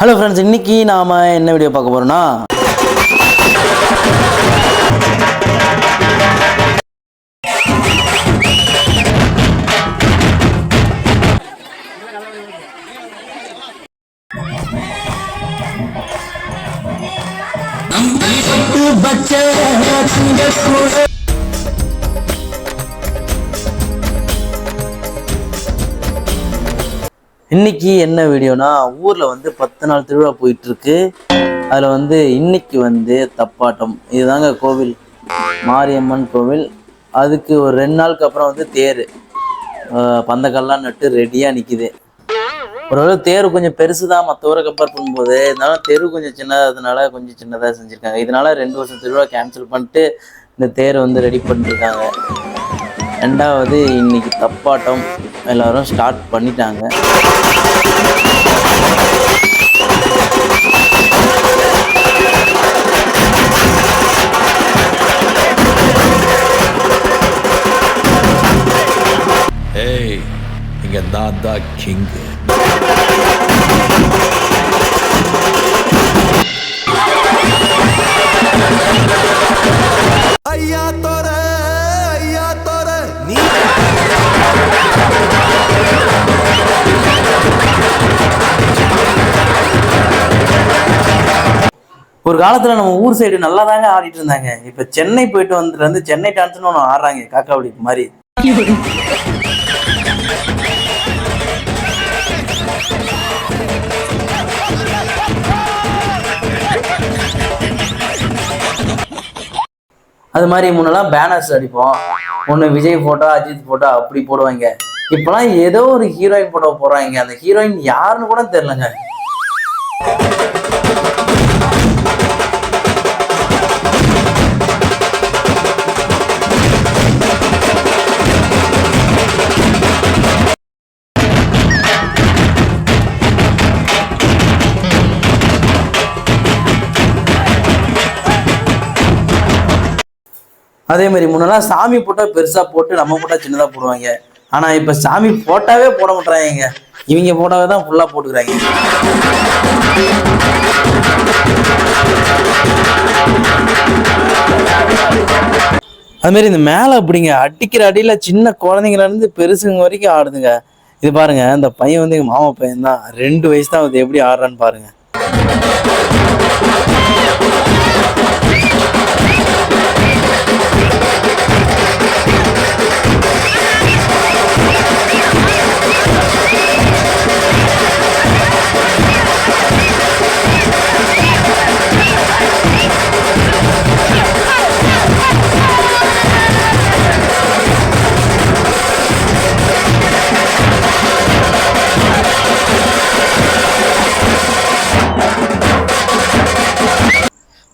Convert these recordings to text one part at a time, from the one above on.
Hello friends இன்னைக்கு நாம என்ன வீடியோ பார்க்க போறோம்னா? இன்னைக்கு என்ன வீடியோனா ஊர்ல வந்து பத்து நாள் திருவிழா போயிட்டு இருக்கு அதுல வந்து இன்னைக்கு வந்து தப்பாட்டம். இதுதாங்க கோவில். மாரியம்மன் கோவில். அதுக்கு ஒரு ரெண்டு நாளுக்கு அப்புறம் வந்து தேர். பந்தக்கல்லாம் நட்டு ரெடியாக நிற்கிது ஓரளவு தேர் கொஞ்சம் பெருசு தான் மற்ற ஊரை கம்பேர் பண்ணும்போது. இருந்தாலும் தெரு கொஞ்சம் சின்னதாகிறதுனால கொஞ்சம் சின்னதாக செஞ்சுருக்காங்க. இதனால ரெண்டு வருஷம் திருவிழா கேன்சல் பண்ணிட்டு இந்த தேர் வந்து ரெடி பண்ணிருக்காங்க ரெண்டாவது இன்னைக்கு தப்பாட்டம். எல்லாரும் ஸ்டார்ட் பண்ணிட்டாங்க. ஏய் இங்க நான் தான் கிங்கு. ஒரு காலத்துல நம்ம ஊர் சைடு நல்லா தாங்க ஆடிட்டு இருந்தாங்க. இப்ப சென்னை போயிட்டு வந்துட்டு வந்து சென்னை டான்ஸ்னு ஒன்று ஆடுறாங்க காக்காவளி மாதிரி. அது மாதிரி முன்னெல்லாம் பேனர்ஸ் அடிப்போம். ஒன்று விஜய் ஃபோட்டோ அஜித் ஃபோட்டோ அப்படி போடுவாங்க. இப்போலாம் ஏதோ ஒரு ஹீரோயின் ஃபோட்டோ போடுறாங்க. அந்த ஹீரோயின் யாருன்னு கூட தெரிலங்க அதே மாதிரி முன்னெல்லாம் சாமி போட்டால் பெருசாக போட்டு நம்ம போட்டால் சின்னதாக போடுவாங்க. ஆனால் இப்போ சாமி போட்டாவே போட மாட்டாங்க இவங்க போட்டாவே தான் ஃபுல்லாக போட்டுக்கிறாங்க. அதுமாரி இந்த மேலே அப்படிங்க அடிக்கிற அடியில் சின்ன குழந்தைங்கள இருந்து பெருசுங்க வரைக்கும் ஆடுதுங்க. இது பாருங்க இந்த பையன் வந்து எங்கள் மாமா பையன் தான் ரெண்டு வயசு தான் அது எப்படி ஆடுறான்னு பாருங்கள்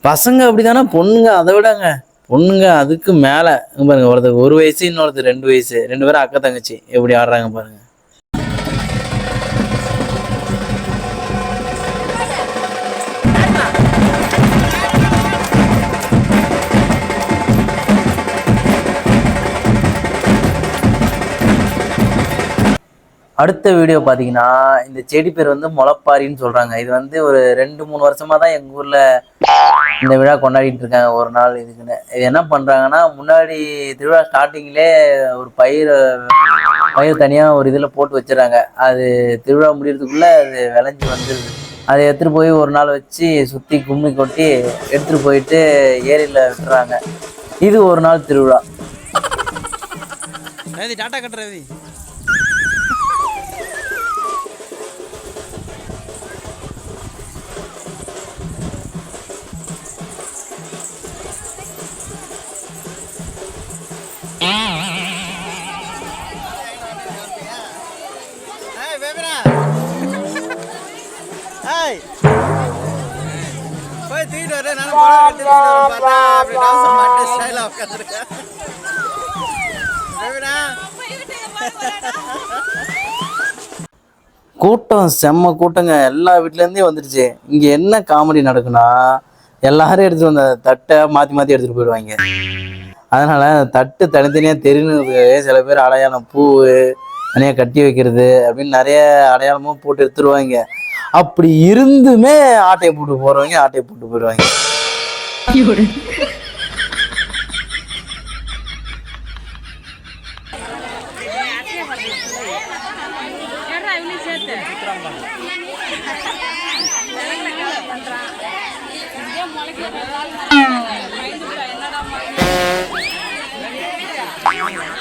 பசங்க அப்படிதானே? பொண்ணுங்க அதை விடங்க. பொண்ணுங்க அதுக்கு மேலே. பாருங்க ஒருத்தருக்கு ஒரு வயசு இன்னொருத்தர் ரெண்டு வயசு. ரெண்டு பேரும் அக்கா தங்கச்சி எப்படி ஆடுறாங்க பாருங்க. அடுத்த வீடியோ பார்த்தீங்கன்னா இந்த செடி பேர் வந்து முளப்பாரின்னு சொல்கிறாங்க இது வந்து ஒரு ரெண்டு மூணு வருஷமாக தான் எங்கள் ஊரில் இந்த விழா கொண்டாடிட்டு இருக்காங்க ஒரு நாள் இதுக்குன்னு. இது என்ன பண்ணுறாங்கன்னா முன்னாடி திருவிழா ஸ்டார்டிங்லே ஒரு பயிர் பயிர் தனியாக ஒரு இதில் போட்டு வச்சிடறாங்க. அது திருவிழா முடியறதுக்குள்ளே அது விளைஞ்சி வந்துடுது அதை எடுத்துகிட்டு போய் ஒரு நாள் வச்சு சுற்றி கும்மி கொட்டி எடுத்துகிட்டு போயிட்டு ஏரியில் விட்டுறாங்க. இது ஒரு நாள் திருவிழா. டாட்டா கட்டுறது போய். தூக்கிட்டு வர நான் போட கட்டி தூக்கிட்டு வரேன். பார்த்தா அப்படி டான்ஸ் மாட்டு ஸ்டைலா உட்காந்துருக்கேன். பேபிடா கூட்டம் செம்ம கூட்டங்க. எல்லா வீட்லேருந்தே வந்துடுச்சு இங்கே என்ன காமெடி நடக்குன்னா எல்லாரும் எடுத்துட்டு வந்த தட்டை மாற்றி மாற்றி எடுத்துகிட்டு போயிடுவாங்க. அதனால தட்டு தனித்தனியாக தெரியணுங்கிறதுக்காகவே சில பேர் அடையாளம் பூ தனியாக கட்டி வைக்கிறது அப்படின்னு நிறைய அடையாளமும் போட்டு எடுத்துருவாங்க. அப்படி இருந்துமே ஆட்டையை போட்டு போறவங்க ஆட்டையை போட்டு போயிடுவாங்க. அவ்வளோதாங்க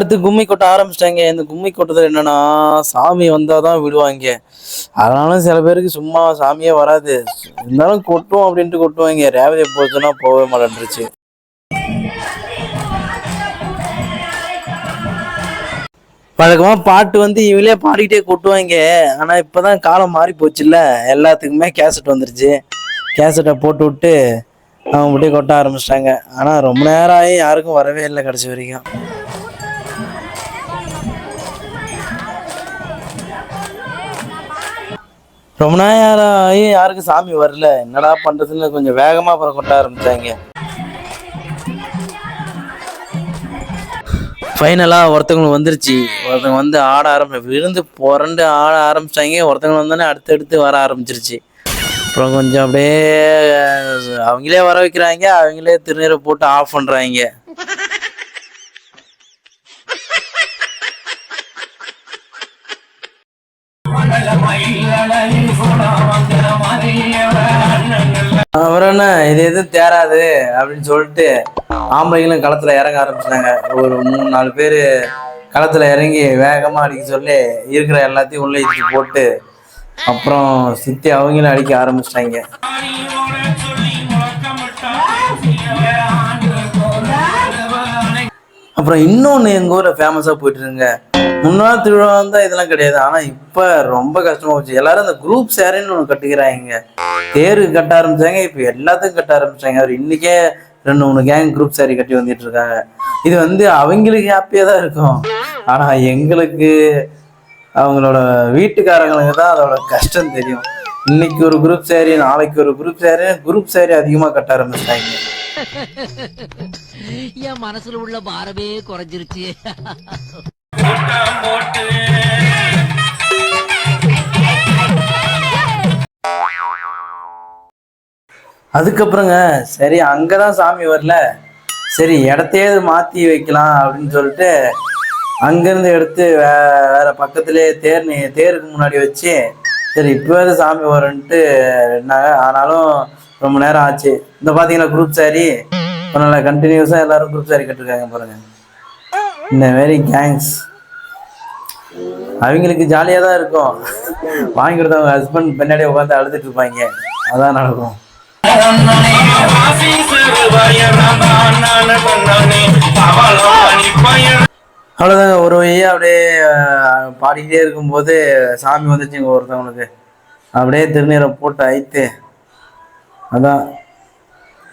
அடுத்து கும்மி கொட்ட ஆரம்பிச்சிட்டாங்க. இந்த கும்மி கொட்டத்தில் என்னன்னா சாமி வந்தால் தான் விடுவாங்க. அதனால சில பேருக்கு சும்மா சாமியே வராது. இருந்தாலும் கொட்டும் அப்படின்ட்டு கொட்டுவாங்க. ரேவதி போச்சுன்னா போகவே மாட்டேன்ருச்சு வழக்கமாக பாட்டு வந்து இவங்களே பாடிக்கிட்டே கொட்டுவாங்க. ஆனால் இப்போ தான் காலம் மாறி போச்சுல்ல. எல்லாத்துக்குமே கேசட் வந்துருச்சு. கேசட்டை போட்டு விட்டு அவங்க அப்படியே கொட்ட ஆரம்பிச்சிட்டாங்க. ஆனால் ரொம்ப நேரம் ஆகி யாருக்கும் வரவே இல்லை கடைசி வரைக்கும். ரொம்ப நேரம் ஆகி யாருக்கும் சாமி வரல? என்னடா பண்றதுன்னு கொஞ்சம் வேகமா அப்புறம் கொட்ட ஆரம்பிச்சாங்க. ஃபைனலாக ஒருத்தவங்களுக்கு வந்துருச்சு. ஒருத்தவங்க வந்து ஆட ஆரம்பி விழுந்து புரண்டு ஆட ஆரம்பிச்சாங்க. ஒருத்தவங்க வந்தோடனே அடுத்தடுத்து வர ஆரம்பிச்சிருச்சு. அப்புறம் கொஞ்சம் அப்படியே அவங்களே வர வைக்கிறாங்க. அவங்களே திருநீரை போட்டு ஆஃப் பண்ணுறாங்க அப்புறம் என்ன இது எதுவும் தேராது அப்படின்னு சொல்லிட்டு ஆம்பளைங்களும் களத்துல இறங்க ஆரம்பிச்சிட்டாங்க. ஒரு மூணு நாலு பேர் களத்துல இறங்கி வேகமாக அடிக்க சொல்லி இருக்கிற எல்லாத்தையும் உள்ளே இழுத்து போட்டு அப்புறம் சித்தி அவங்களும் அடிக்க ஆரம்பிச்சிட்டாங்க. அப்புறம் இன்னொன்று எங்கள் ஊரில் ஃபேமஸாக போயிட்டுருங்க முன்னாள் திருவிழா தான் இதெல்லாம் கிடையாது. ஆனால் இப்போ ரொம்ப கஷ்டமாக போச்சு. எல்லாரும் அந்த குரூப் சேருன்னு ஒன்று கட்டிக்கிறாங்க. தேருக்கு கட்ட ஆரம்பிச்சாங்க. இப்போ எல்லாத்துக்கும் கட்ட ஆரம்பிச்சாங்க. அவர் இன்னைக்கே ரெண்டு மூணு கேங் குரூப் சாரி கட்டி வந்துட்டு இருக்காங்க. இது வந்து அவங்களுக்கு ஹாப்பியாக தான் இருக்கும். ஆனால் எங்களுக்கு அவங்களோட வீட்டுக்காரங்களுக்கு தான் அதோட கஷ்டம் தெரியும். இன்னைக்கு ஒரு குரூப் சாரி நாளைக்கு ஒரு குரூப் சாரி. குரூப் சாரி அதிகமாக கட்ட ஆரம்பிச்சிட்டாங்க. என் மனசுல உள்ள பாரமே குறைஞ்சிருச்சு. அதுக்கப்புறங்க சரி அங்கதான் சாமி வரல. சரி இடத்தையாவது மாத்தி வைக்கலாம் அப்படின்னு சொல்லிட்டு அங்கிருந்து எடுத்து வேற பக்கத்துலேயே தேர் தேருக்கு முன்னாடி வச்சு சரி இப்போவாது சாமி வரும்ன்ட்டு இருந்தாங்க ஆனாலும் ரொம்ப நேரம் ஆச்சு. இந்த பார்த்தீங்களா குரூப் சாரி இப்போ நல்லா கண்டினியூஸாக எல்லாரும் குரூப் சாரி கட்டிருக்காங்க பாருங்க. இந்த மாரி கேங்ஸ் அவங்களுக்கு ஜாலியாக தான் இருக்கும். வாங்கி கொடுத்தவங்க ஹஸ்பண்ட் பின்னாடி உட்காந்து அழுதுட்டு இருப்பாங்க. அதான் நடக்கும். அவ்வளோதாங்க ஒரு வழியாக அப்படியே பாடிக்கிட்டே இருக்கும்போது சாமி வந்துச்சுங்க ஒருத்தவங்களுக்கு. அப்படியே திருநீரை போட்டு ஐத்து அதான்.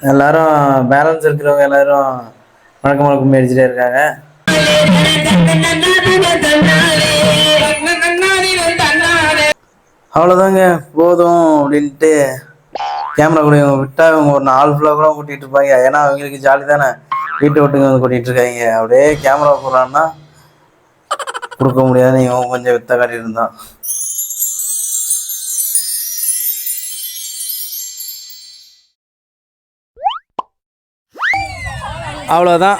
எல்லாரும் பேலன்ஸ் இருக்கிறவங்க எல்லாரும் வழக்கம் வழக்கம் அடிச்சுட்டே இருக்காங்க. அவ்வளோதாங்க போதும் அப்படின்ட்டு கேமரா கூட இவங்க விட்டா இவங்க ஒரு நாலு ஃபுல்லாக கூட கூட்டிகிட்டு இருப்பாங்க. ஏன்னா அவங்களுக்கு ஜாலி தானே வீட்டை விட்டுங்க வந்து கூட்டிகிட்டு இருக்காங்க அப்படியே கேமரா போடுறான்னா கொடுக்க முடியாதுன்னு இவன் கொஞ்சம் வித்த காட்டிட்டு இருந்தான் அவ்வளோதான்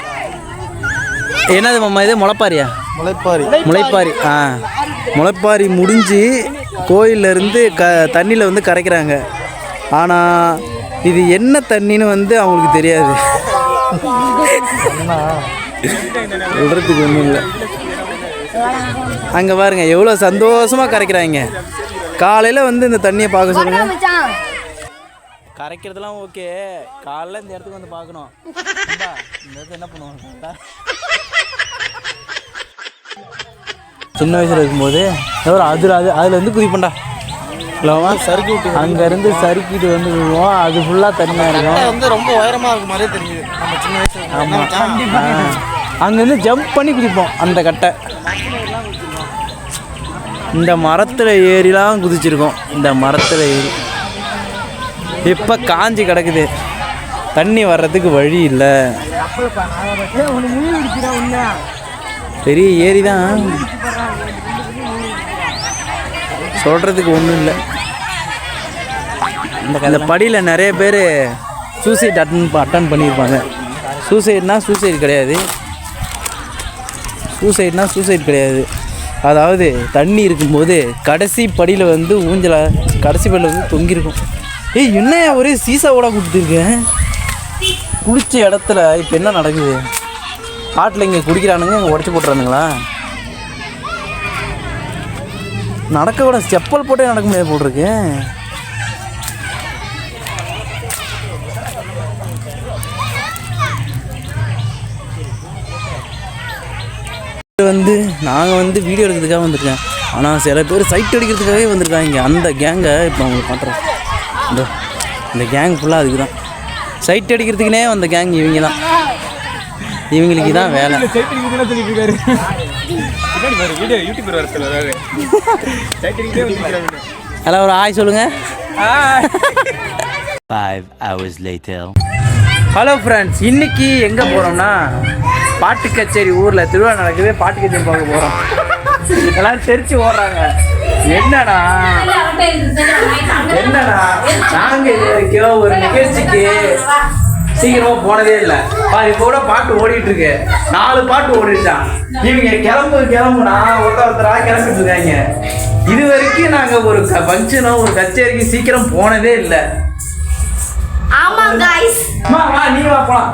என்னது மாமா இது? முளைப்பாரியா? முளைப்பாரி. முளைப்பாரி. ஆ. முளைப்பாரி முடிஞ்சு கோயில்ல இருந்து க தண்ணியில் வந்து கரைக்கிறாங்க. ஆனால் இது என்ன தண்ணின்னு வந்து அவங்களுக்கு தெரியாது. சொல்கிறதுக்கு ஒன்றும் இல்லை. அங்கே பாருங்க எவ்வளோ சந்தோஷமாக கரைக்கிறாங்க. காலையில் வந்து இந்த தண்ணியை பார்க்க சொல்லுங்க. கரைக்கிறதுலாம் ஓகே. காலைல இந்த இடத்துக்கு வந்து பார்க்கணும். இந்தா, இடத்துல என்ன பண்ணுவாங்க? சின்ன வயசுல இருக்கும்போது எவ்வளோ அது அது அதில் வந்து குதிப்பண்டா இல்லவா சறுக்கி விட்டு அங்கேருந்து சறுக்கிட்டு வந்து விழுவோம் அது ஃபுல்லாக தனியாக இருக்கும். வந்து ரொம்ப உயரமா இருக்க மாதிரியே தெரியுது. நம்ம சின்ன வயசுல ஆமாம் அங்கேருந்து ஜம்ப் பண்ணி குதிப்போம் அந்த கட்டை. இந்த மரத்தில் ஏறிலாம் குதிச்சிருக்கோம். இந்த மரத்தில் ஏறி. இப்போ காஞ்சி கிடக்குது. தண்ணி வர்றதுக்கு வழி இல்லை. பெரிய ஏரி தான் சொல்கிறதுக்கு ஒன்றும் இல்லை. இந்த படியில் நிறைய பேர் சூசைட் அட்டன் அட்டன் பண்ணியிருப்பாங்க. சூசைட்னா சூசைட் கிடையாது. சூசைட்னா சூசைட் கிடையாது. அதாவது தண்ணி இருக்கும்போது கடைசி படியில் வந்து ஊஞ்சலை கடைசி படியில் வந்து தொங்கியிருக்கும் ஏய் என்ன ஒரே சீசாவோட கொடுத்துருக்கேன் குளிச்ச இடத்துல இப்போ என்ன நடக்குது? காட்டில் இங்கே குடிக்கிறானுங்க இங்கே உடச்சி போட்டுறானுங்களா? நடக்க கூட செப்பல் போட்டே நடக்க முடியாது போட்டிருக்கு வந்து நாங்கள் வந்து வீடியோ எடுக்கிறதுக்காக வந்திருக்கேன். ஆனால் சில பேர் சைட் அடிக்கிறதுக்காகவே வந்திருக்காங்க. அந்த கேங்கை இப்போ அவங்களுக்கு பண்ணுறோம் இந்த இந்த கேங் ஃபுல்லாக அதுக்கு தான் சைட் அடிக்கிறதுக்குனே வந்த கேங் இவங்க தான் இவங்களுக்கு தான் வேலை. ஹலோ ஒரு ஆய் சொல்லுங்க. ஹலோ ஃப்ரெண்ட்ஸ் இன்னைக்கு எங்கே போகிறோம்னா பாட்டு கச்சேரி ஊரில் திருவிழா நடக்குது பாட்டு கச்சேரி பார்க்க போகிறோம் எல்லாரும் தெரிச்சு ஓடுறாங்க. என்னடா? என்னடா? நாங்கள் ஒரு நிகழ்ச்சிக்கு சீக்கிரமா போனதே இல்லை. பாரு இப்போ கூட பாட்டு ஓடிட்டு இருக்கு நாலு பாட்டு ஓடிட்டான் இவங்க கிளம்பு கிளம்புனா ஒருத்தர் ஒருத்தரா கிளம்பிட்டு இருக்காங்க. இது வரைக்கும் நாங்க ஒரு ஃபங்க்ஷனோ ஒரு கச்சேரிக்கு சீக்கிரம் போனதே இல்லை. ஆமா காய்ஸ் வா வா நீ வா போலாம்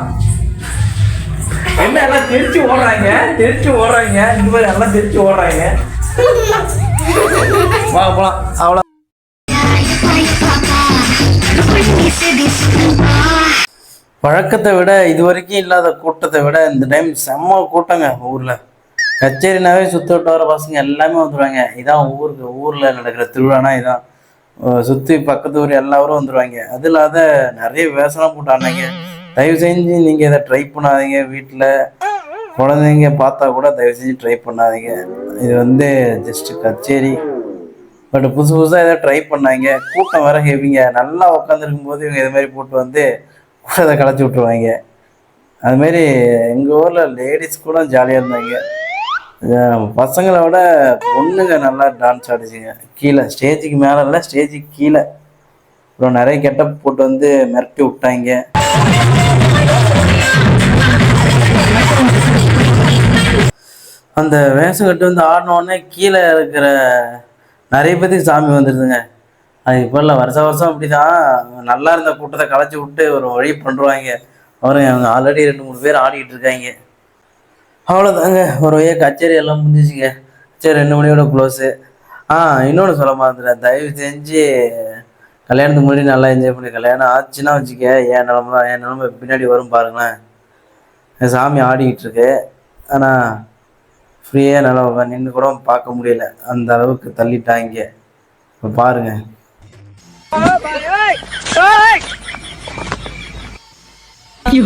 என்ன எல்லாம் தெரிச்சு ஓடுறாங்க? தெரிச்சு ஓடுறாங்க. இந்த மாதிரி எல்லாம் தெரிச்சு ஓடுறாங்க. வா போலாம் அவ்வளோ. வழக்கத்தை விட இது வரைக்கும் இல்லாத கூட்டத்தை விட இந்த டைம் செம்ம கூட்டங்க ஊரில். கச்சேரினாவே சுத்த விட்டு வர பசங்க எல்லாமே வந்துடுவாங்க இதான் ஊருக்கு ஊரில் நடக்கிற திருவிழானா இதான். சுற்றி பக்கத்து ஊர் எல்லாரும் வந்துடுவாங்க அது இல்லாத நிறைய விவசாயம் போட்டு ஆனாங்க தயவு செஞ்சு நீங்கள் இதை ட்ரை பண்ணாதீங்க வீட்டில் குழந்தைங்க பார்த்தா கூட தயவு செஞ்சு ட்ரை பண்ணாதீங்க. இது வந்து ஜஸ்ட் கச்சேரி. பட் புதுசு புதுசாக எதாவது ட்ரை பண்ணாங்க. கூட்டம் வேற ஹெவிங்க நல்லா உட்காந்துருக்கும் போது இவங்க இது மாதிரி போட்டு வந்து அதை களைச்சி விட்ருவாங்க அதுமாரி எங்கள் ஊரில் லேடிஸ் கூட ஜாலியாக இருந்தாங்க. பசங்களை விட பொண்ணுங்க நல்லா டான்ஸ் ஆடிச்சுங்க. கீழே ஸ்டேஜுக்கு மேலே இல்லை ஸ்டேஜுக்கு கீழே. அப்புறம் நிறைய கெட்டப் போட்டு வந்து மிரட்டி விட்டாங்க. அந்த வேஷம் கட்டு வந்து ஆடினோடனே கீழே இருக்கிற நிறைய பேத்துக்கு சாமி வந்துடுதுங்க அது இப்போ இல்லை வருஷ வருஷம் அப்படி தான் நல்லா இருந்த கூட்டத்தை கலைச்சி விட்டு ஒரு வழி பண்ணுறாங்க அவருங்க அவங்க ஆல்ரெடி ரெண்டு மூணு பேர் ஆடிக்கிட்டு இருக்காங்க. அவ்வளோதாங்க ஒரு வழியாக கச்சேரி எல்லாம் முடிஞ்சிச்சுங்க. சரி ரெண்டு மணியோட க்ளோஸு ஆ இன்னொன்று சொல்ல மாட்டேன் தயவு செஞ்சு கல்யாணத்துக்கு முன்னாடி நல்லா என்ஜாய் பண்ணி கல்யாணம் ஆச்சுன்னா வச்சுக்க. என் நிலமை தான் என் நிலமை பின்னாடி வரும் பாருங்களேன். என் சாமி ஆடிக்கிட்டு இருக்கு. ஆனால் ஃப்ரீயாக நல்லா நின்று கூட பார்க்க முடியல. அந்த அளவுக்கு தள்ளிட்டாங்க. இப்போ பாருங்க ஐயோ